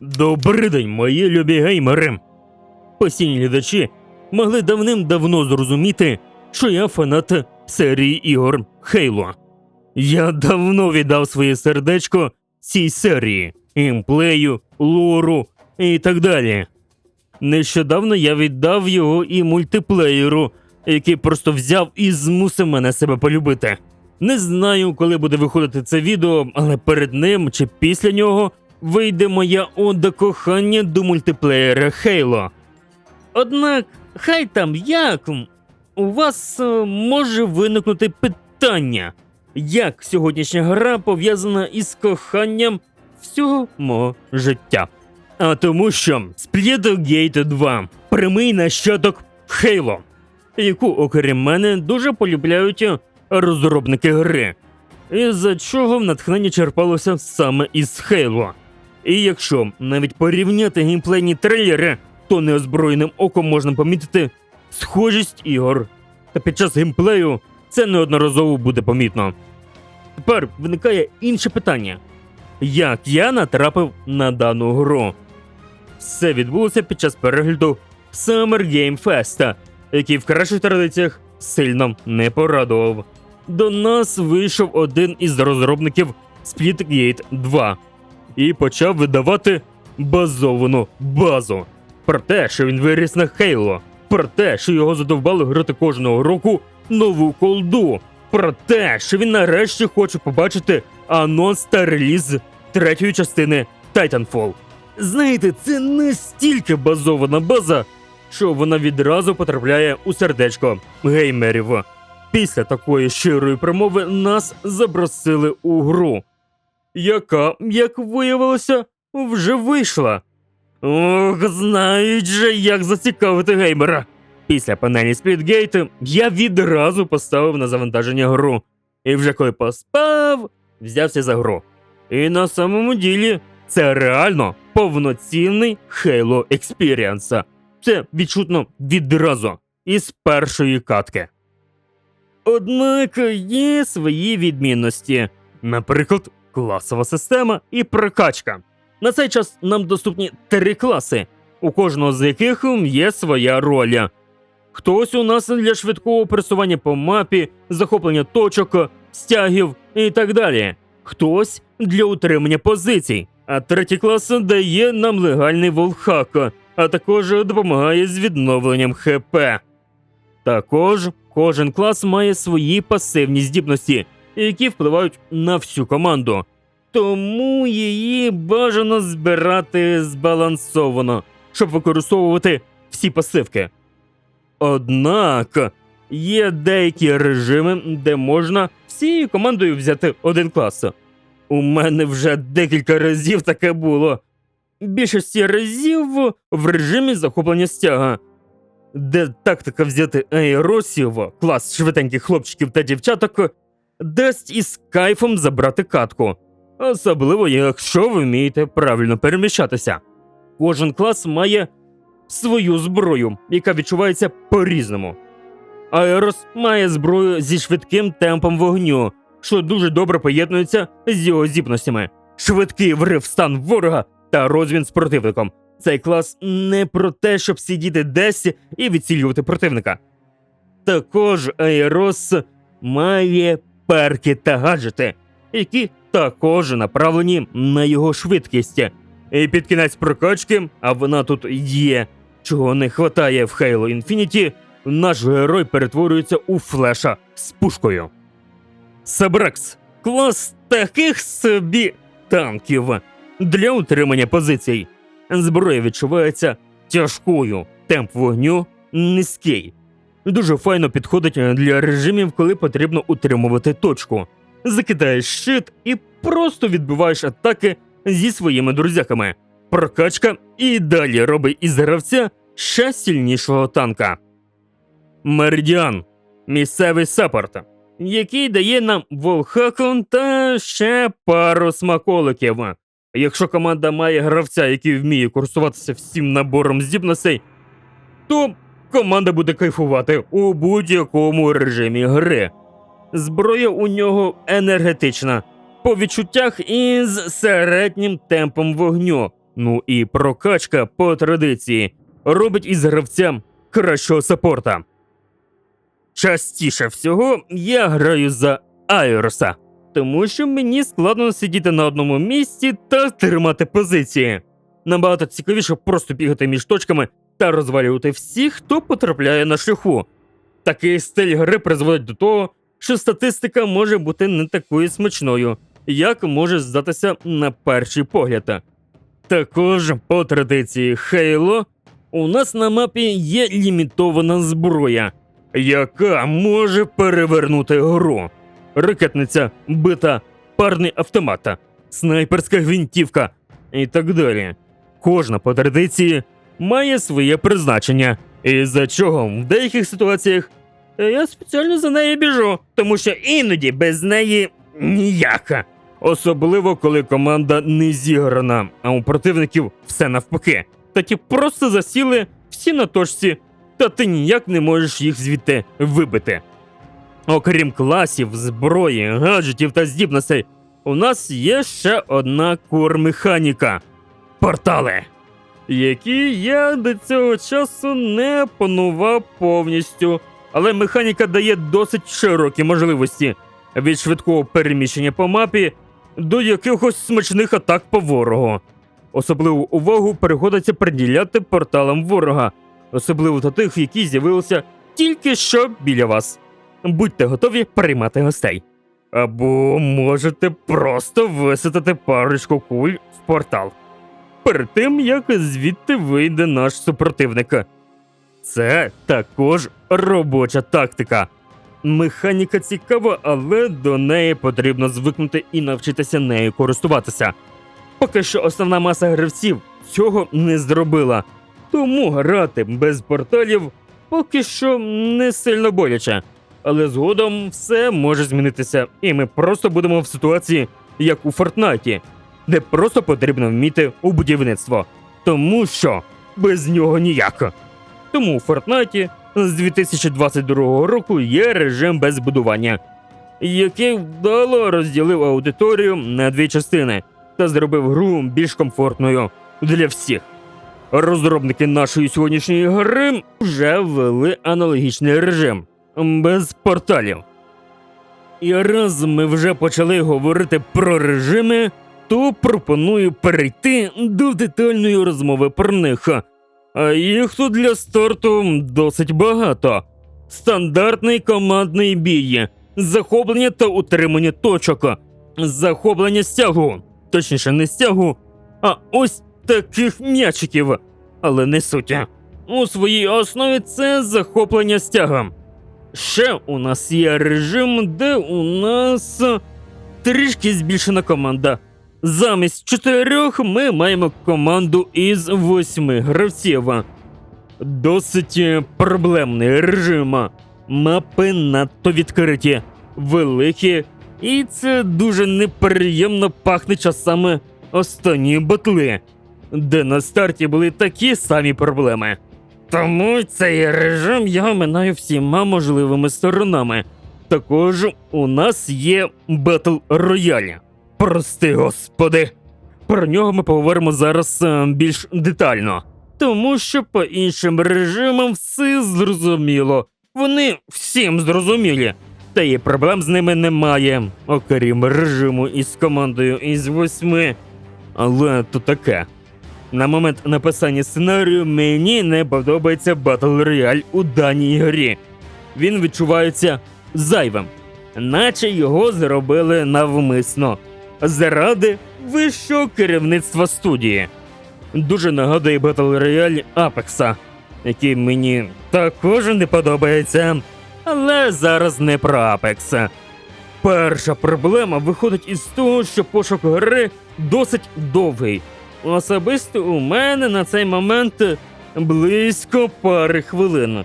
Добрий день, мої любі геймери! Постійні глядачі могли давним-давно зрозуміти, що я фанат серії ігор Хейло. Я давно віддав своє сердечко цій серії, геймплею, лору і так далі. Нещодавно я віддав його і мультиплеєру, який просто взяв і змусив мене себе полюбити. Не знаю, коли буде виходити це відео, але перед ним чи після нього вийде моя ода кохання до мультиплеєра Halo. Однак, хай там як, у вас е, може виникнути питання, як сьогоднішня гра пов'язана із коханням всього мого життя. А тому що Splitgate 2 прямий нащадок Halo, яку, окрім мене, дуже полюбляють розробники гри, із-за чого натхнення черпалося саме із Halo. І якщо навіть порівняти геймплейні трейлери, то неозброєним оком можна помітити схожість ігор. Та під час геймплею це неодноразово буде помітно. Тепер виникає інше питання: як я натрапив на дану гру? Все відбулося під час перегляду Summer Game Fest, який в кращих традиціях сильно не порадував. До нас вийшов один із розробників Splitgate 2 і почав видавати базовану базу. Про те, що він виріс на Хейло, про те, що його задовбали грати кожного року нову колду, про те, що він нарешті хоче побачити анонс та реліз третьої частини Titanfall. Знаєте, це настільки базована база, що вона відразу потрапляє у сердечко геймерів. Після такої щирої промови нас запросили у гру, яка, як виявилося, вже вийшла. Ох, знають же, як зацікавити геймера. Після панелі Splitgate я відразу поставив на завантаження гру. І вже коли поспав, взявся за гру. І на самому ділі це реально повноцінний Halo Experience. Це відчутно відразу із першої катки. Однак є свої відмінності, наприклад, класова система і прокачка. На цей час нам доступні три класи, у кожного з яких є своя роль. Хтось у нас для швидкого пересування по мапі, захоплення точок, стягів і так далі. Хтось для утримання позицій, а третій клас дає нам легальний волхак, а також допомагає з відновленням ХП. Також кожен клас має свої пасивні здібності, які впливають на всю команду. Тому її бажано збирати збалансовано, щоб використовувати всі пасивки. Однак є деякі режими, де можна всією командою взяти один клас. У мене вже декілька разів таке було. Більшості разів в режимі захоплення стяга, де тактика взяти аеросів, клас швиденьких хлопчиків та дівчаток, дасть із кайфом забрати катку. Особливо, якщо ви вмієте правильно переміщатися. Кожен клас має свою зброю, яка відчувається по-різному. Аерос має зброю зі швидким темпом вогню, що дуже добре поєднується з його здібностями. Швидкий врив стан ворога та розмін з противником. Цей клас не про те, щоб сидіти десь і відцілювати противника. Також Аерос має перки та гаджети, які також направлені на його швидкість. І під кінець прокачки, а вона тут є, чого не хватає в Halo Infinite, наш герой перетворюється у флеша з пушкою. Сабрекс клас таких собі танків для утримання позицій. Зброя відчувається тяжкою, темп вогню низький. Дуже файно підходить для режимів, коли потрібно утримувати точку. Закидаєш щит і просто відбиваєш атаки зі своїми друзяками. Прокачка і далі робить із гравця ще сильнішого танка. Меридіан місцевий саппорт, який дає нам волхакон та ще пару смаколиків. Якщо команда має гравця, який вміє курсуватися всім набором здібностей, то команда буде кайфувати у будь-якому режимі гри. Зброя у нього енергетична, по відчуттях із середнім темпом вогню, Ну і прокачка по традиції робить із гравця кращого саппорта. Частіше всього я граю за Айроса, тому що мені складно сидіти на одному місці та тримати позиції. Набагато цікавіше просто бігати між точками та розвалювати всіх, хто потрапляє на шляху. Такий стиль гри призводить до того, що статистика може бути не такою смачною, як може здатися на перший погляд. Також по традиції Хейло у нас на мапі є лімітована зброя, яка може перевернути гру. Ракетниця, бита, парний автомат, снайперська гвинтівка і так далі. Кожна по традиції має своє призначення, і за чого в деяких ситуаціях я спеціально за нею біжу, тому що іноді без неї ніяка. Особливо коли команда не зіграна, а у противників все навпаки. Та ті просто засіли всі на точці, та ти ніяк не можеш їх звідти вибити. Окрім класів, зброї, гаджетів та здібностей, у нас є ще одна кор-механіка портали, які я до цього часу не панував повністю, але механіка дає досить широкі можливості від швидкого переміщення по мапі до якихось смачних атак по ворогу. Особливу увагу приходиться приділяти порталам ворога, особливо до тих, які з'явилися тільки що біля вас. Будьте готові приймати гостей. Або можете просто висадити парочку куль в портал. Перед тим, як звідти вийде наш супротивник. Це також робоча тактика. Механіка цікава, але до неї потрібно звикнути і навчитися нею користуватися. Поки що основна маса гравців цього не зробила, тому грати без порталів поки що не сильно боляче. Але згодом все може змінитися, і ми просто будемо в ситуації, як у Фортнайті, де просто потрібно вміти у будівництво, тому що без нього ніяк. Тому у Фортнайті з 2022 року є режим без будування, який вдало розділив аудиторію на дві частини та зробив гру більш комфортною для всіх. Розробники нашої сьогоднішньої гри вже ввели аналогічний режим без порталів. І раз ми вже почали говорити про режими, то пропоную перейти до детальної розмови про них. А їх тут для старту досить багато. Стандартний командний бій, захоплення та утримання точок, захоплення стягу, точніше, не стягу, а ось таких м'ячиків, але не суть. У своїй основі це захоплення стягом. Ще у нас є режим, де у нас трішки збільшена команда. Замість чотирьох ми маємо команду із восьми гравців. Досить е, проблемний режим. Мапи надто відкриті, великі, і це дуже неприємно пахне часами останньої батли, де на старті були такі самі проблеми. Тому цей режим я минаю всіма можливими сторонами. Також у нас є Battle Royale. Прости господи. Про нього ми поговоримо зараз е, більш детально. Тому що по іншим режимам все зрозуміло. Вони всім зрозумілі. Та і проблем з ними немає, окрім режиму із командою із восьми. Але то таке. На момент написання сценарію мені не подобається Battle Royale у даній грі. Він відчувається зайвим, наче його зробили навмисно заради вищого керівництва студії. Дуже нагадує Battle Royale Apex, який мені також не подобається. Але зараз не про Apex. Перша проблема виходить із того, що пошук гри досить довгий. Особисто у мене на цей момент близько пари хвилин.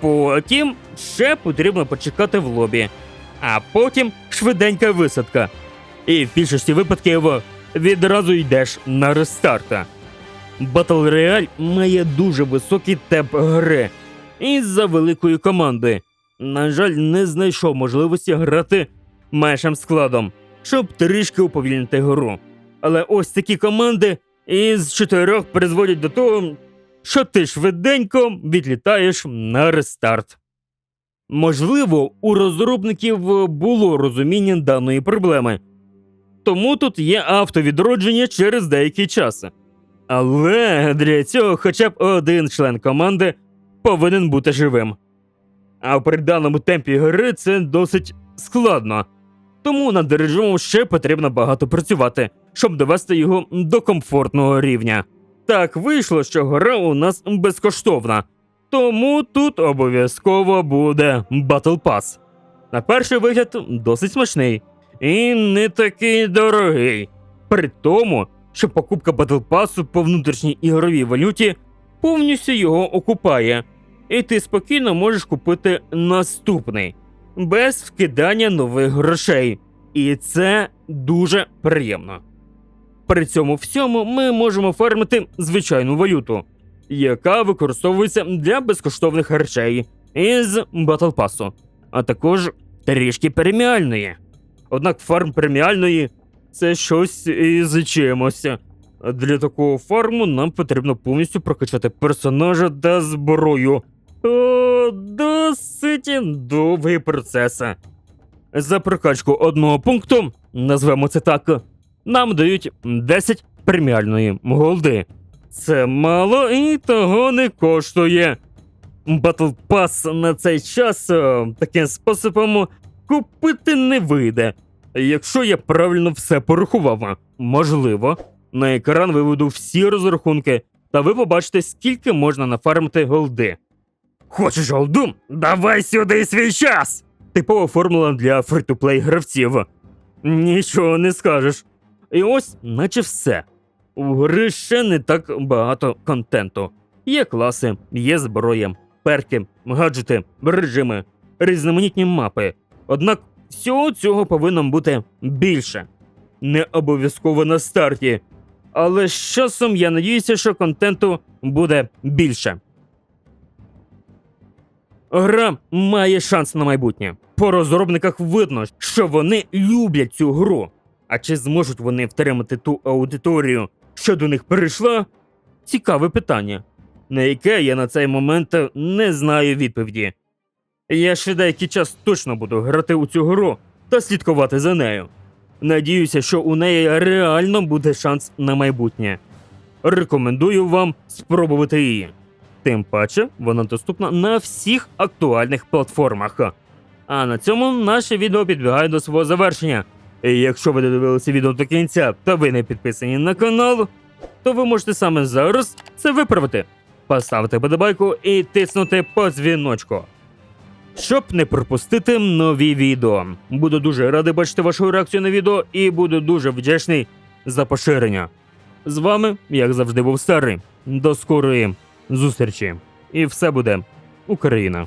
Потім ще потрібно почекати в лобі, а потім швиденька висадка. І в більшості випадків відразу йдеш на рестарт. Battle Royale має дуже високий темп гри із-за великої команди. На жаль, не знайшов можливості грати меншим складом, щоб трішки уповільнити гру. Але ось такі команди, із чотирьох призводять до того, що ти швиденько відлітаєш на рестарт. Можливо, у розробників було розуміння даної проблеми, тому тут є автовідродження через деякий час. Але для цього хоча б один член команди повинен бути живим. А при даному темпі гри це досить складно. Тому над режимом ще потрібно багато працювати, щоб довести його до комфортного рівня. Так вийшло, що гра у нас безкоштовна, тому тут обов'язково буде Battle Pass. На перший вигляд досить смачний і не такий дорогий. При тому, що покупка Pass по внутрішній ігровій валюті повністю його окупає, і ти спокійно можеш купити наступний без вкидання нових грошей. І це дуже приємно. При цьому всьому ми можемо фармити звичайну валюту, яка використовується для безкоштовних речей із Pass, а також трішки преміальної. Однак фарм преміальної це щось із чимось. Для такого фарму нам потрібно повністю прокачати персонажа та зброю. О, досить довгий процес. За прокачку одного пункту, назвемо це так, нам дають 10 преміальної голди. Це мало і того не коштує. Battle Pass на цей час е, таким способом купити не вийде. Якщо я правильно все порахував, можливо, на екран виведу всі розрахунки, та ви побачите, скільки можна нафармити голди. Хочеш голду? Давай сюди свій час! Типова формула для фрі-то-плей гравців. Нічого не скажеш. І ось, наче все. У гри ще не так багато контенту. Є класи, є зброя, перки, гаджети, режими, різноманітні мапи. Однак всього цього повинно бути більше. Не обов'язково на старті. Але з часом я надіюся, що контенту буде більше. Гра має шанс на майбутнє. По розробниках видно, що вони люблять цю гру. А чи зможуть вони втримати ту аудиторію, що до них перейшла? Цікаве питання, на яке я на цей момент не знаю відповіді. Я ще деякий час точно буду грати у цю гру та слідкувати за нею. Надіюся, що у неї реально буде шанс на майбутнє. Рекомендую вам спробувати її. Тим паче, вона доступна на всіх актуальних платформах. А на цьому наше відео підбігає до свого завершення. І якщо ви додивилися відео до кінця та ви не підписані на канал, то ви можете саме зараз це виправити, поставити подобайку і тиснути по дзвіночку. Щоб не пропустити нові відео. Буду дуже радий бачити вашу реакцію на відео і буду дуже вдячний за поширення. З вами, як завжди, був старий. До скорої зустрічі. І все буде Україна.